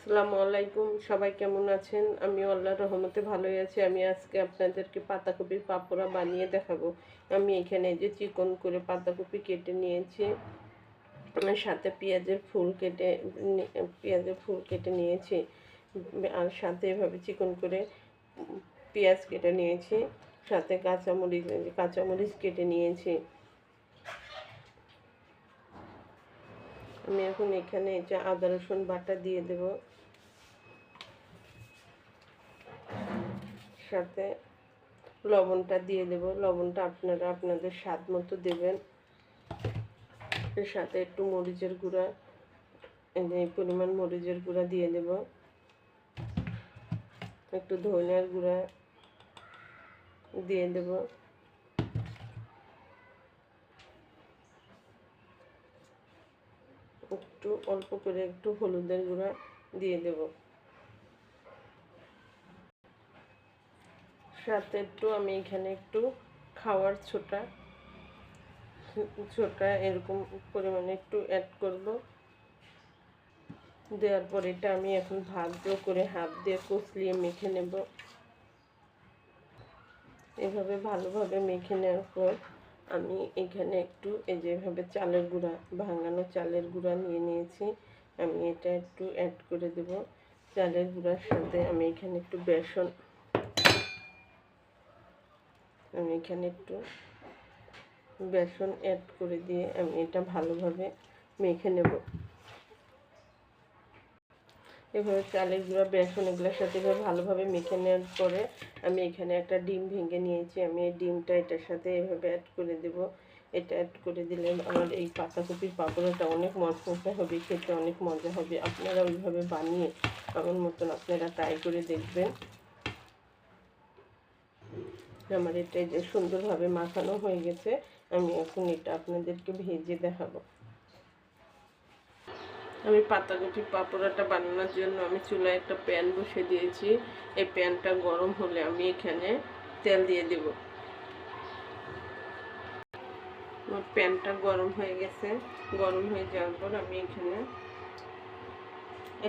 আসসালামু আলাইকুম, সবাই কেমন আছেন? আমি আল্লাহর রহমতে ভালোই আছি। আমি আজকে আপনাদেরকে পাতাকপির পাপোড়া বানিয়ে দেখাবো। আমি এখানে যে চিকন করে পাতাকপি কেটে নিয়েছি। সাথে পেঁয়াজের ফুল কেটে পেঁয়াজের ফুল কেটে নিয়েছি। আর সাথে এভাবে চিকন করে পেঁয়াজ কেটে নিয়েছি। সাথে কাঁচামরিচ কাঁচামরিচ কেটে নিয়েছি। আমি এখন এখানে যে আদা রসুন বাটা দিয়ে দেব। সাথে লবণটা দিয়ে দেব। লবণটা আপনারা আপনাদের স্বাদ মতো দেবেন। এর সাথে একটু মরিচের গুঁড়া, এই পরিমাণ মরিচের গুঁড়া দিয়ে দেব। একটু ধনিয়ার গুঁড়া দিয়ে দেব। একটু অল্প করে একটু হলুদের গুঁড়া দিয়ে দেব। সাথে একটু আমি এখানে একটু খাওয়ার ছোটা ছোটা এরকম পরিমাণে একটু অ্যাড করব। দেওয়ার পর এটা আমি এখন ভাগ্য করে হাত দিয়ে কচলিয়ে মেখে নেব। এভাবে ভালোভাবে মেখে নেওয়ার পর আমি এখানে একটু এই যেভাবে চালের গুঁড়া, ভাঙানো চালের গুঁড়া নিয়ে নিয়েছি। আমি এটা একটু অ্যাড করে দেব। চালের গুঁড়ার সাথে আমি এখানে একটু বেসন আমি এখানে একটু বেসন অ্যাড করে দিয়ে আমি এটা ভালোভাবে মেখে নেব। এভাবে চালের গুঁড়া, বেসন এগুলোর সাথে এভাবে ভালোভাবে মেখে নেওয়ার পরে আমি এখানে একটা ডিম ভেঙে নিয়েছি। আমি এই ডিমটা এটার সাথে এভাবে অ্যাড করে দেব। এটা অ্যাড করে দিলে আমার এই পাতাকপির পাকোড়াটা অনেক মশমশা হবে, খেতে অনেক মজা হবে। আপনারা ওইভাবে বানিয়ে আমার মতন আপনারা ট্রাই করে দেখবেন। আমার এটা যে সুন্দরভাবে মাখানো হয়ে গেছে, আমি এখন এটা আপনাদেরকে ভেজে দেখাবো। আমি পাতাকপি পাপোড়াটা বানানোর জন্য আমি চুলায় একটা প্যান বসে দিয়েছি। এই প্যানটা গরম হলে আমি এখানে তেল দিয়ে দেব। আমার প্যানটা গরম হয়ে গেছে। গরম হয়ে যাওয়ার পর আমি এখানে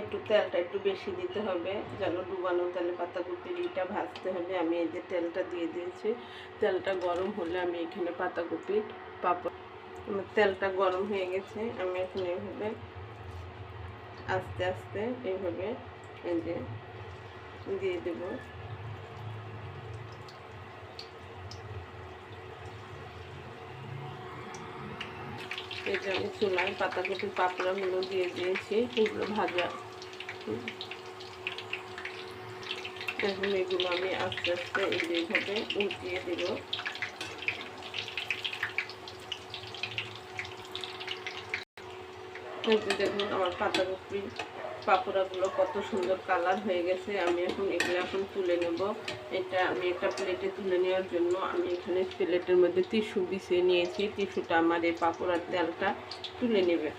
একটু তেলটা একটু বেশি দিতে হবে, যেন ডুবানো তেলে পাতাকপির ইটা ভাজতে হবে। আমি এই যে তেলটা দিয়ে দিয়েছি। তেলটা গরম হলে আমি এখানে পাতাকপি পাপড় আমার তেলটা গরম হয়ে গেছে। আমি এখন এইভাবে আস্তে আস্তে এইভাবে এই যে দিয়ে দেব। যে আমি চুলায় পাতাকপির পাপড়াগুলো দিয়ে দিয়েছি, এগুলো ভাজা। এখন এগুলো আমি আস্তে আস্তে এইভাবে উল্টিয়ে দেব। দেখুন আমার পাতাকপি পাপোড়াগুলো কত সুন্দর কালার হয়ে গেছে। আমি এখন এগুলো এখন তুলে নেব। এটা আমি একটা প্লেটে তুলে নেওয়ার জন্য আমি এখানে প্লেটের মধ্যে টিস্যু বিছিয়ে নিয়েছি। টিস্যুটা আমার এই পাপোড়ার তেলটা তুলে নেবে।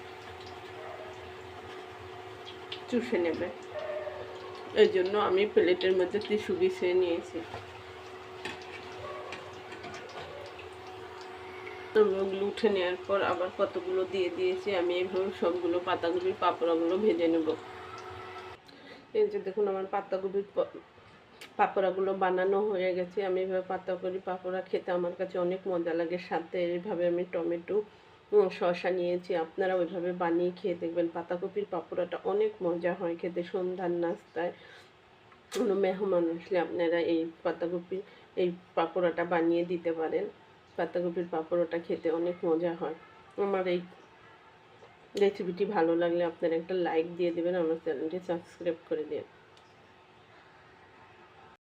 চুষে নেবে। এই জন্য আমি প্লেটের মধ্যে টিস্যু বিছিয়ে নিয়েছি। তো ওগুলো উঠে নেওয়ার পর আবার কতগুলো দিয়ে দিয়েছি, আমি এইভাবে সবগুলো পাতাকপির পাপড়াগুলো ভেজে নেব। এই যে দেখুন আমার পাতাকপির প- পাপড়াগুলো বানানো হয়ে গেছে। আমি এভাবে পাতাকপি, পাপড়া খেতে আমার কাছে অনেক মজা লাগে সাথে। এইভাবে আমি টমেটো শসা নিয়েছি। আপনারা ওইভাবে বানিয়ে খেয়ে দেখবেন পাতাকপির পাপড়াটা অনেক মজা হয় খেতে সন্ধ্যার নাস্তায়। কোনো মেহমান আসলে আপনারা এই পাতাকপি, এই পাকোড়াটা বানিয়ে দিতে পারেন। পাতাকপির পাকোড়াটা খেতে অনেক মজা হয়। আমার এই রেসিপিটি ভালো লাগলে আপনারা একটা লাইক দিয়ে দেবেন আমার চ্যানেলটি সাবস্ক্রাইব করে দিন